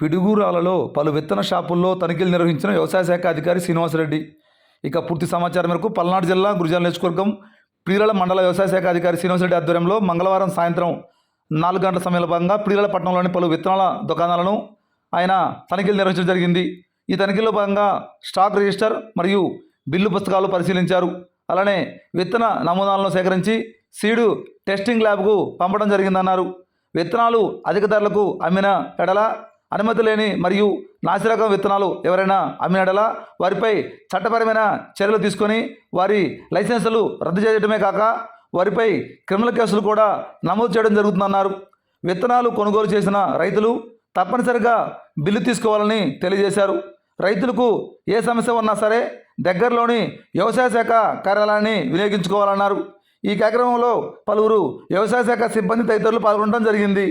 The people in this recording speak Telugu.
పిడుగురాలలో పలు విత్తన షాపుల్లో తనిఖీలు నిర్వహించిన వ్యవసాయ శాఖ అధికారి శ్రీనివాసరెడ్డి. ఇక పూర్తి సమాచారం మేరకు పల్నాడు జిల్లా గురిజాల నియోజకవర్గం ప్రియుల మండల వ్యవసాయ శాఖ అధికారి శ్రీనివాసరెడ్డి ఆధ్వర్యంలో మంగళవారం సాయంత్రం నాలుగు గంటల సమయంలో భాగంగా ప్రియుల పట్టణంలోని పలు విత్తనాల దుకాణాలను ఆయన తనిఖీలు నిర్వహించడం జరిగింది. ఈ తనిఖీలో భాగంగా స్టాక్ రిజిస్టర్ మరియు బిల్లు పుస్తకాలు పరిశీలించారు. అలానే విత్తన నమూనాలను సేకరించి సీడు టెస్టింగ్ ల్యాబ్కు పంపడం జరిగిందన్నారు. విత్తనాలు అధిక ధరలకు అమ్మిన ఎడల అనుమతి లేని మరియు నాసిరకం విత్తనాలు ఎవరైనా అమ్మినడలా వారిపై చట్టపరమైన చర్యలు తీసుకొని వారి లైసెన్సులు రద్దు చేయడమే కాక వారిపై క్రిమినల్ కేసులు కూడా నమోదు చేయడం జరుగుతుందన్నారు. విత్తనాలు కొనుగోలు చేసిన రైతులు తప్పనిసరిగా బిల్లు తీసుకోవాలని తెలియజేశారు. రైతులకు ఏ సమస్య ఉన్నా సరే దగ్గరలోని వ్యవసాయ శాఖ కార్యాలయాన్ని వినియోగించుకోవాలన్నారు. ఈ కార్యక్రమంలో పలువురు వ్యవసాయ శాఖ సిబ్బంది తదితరులు పాల్గొనడం జరిగింది.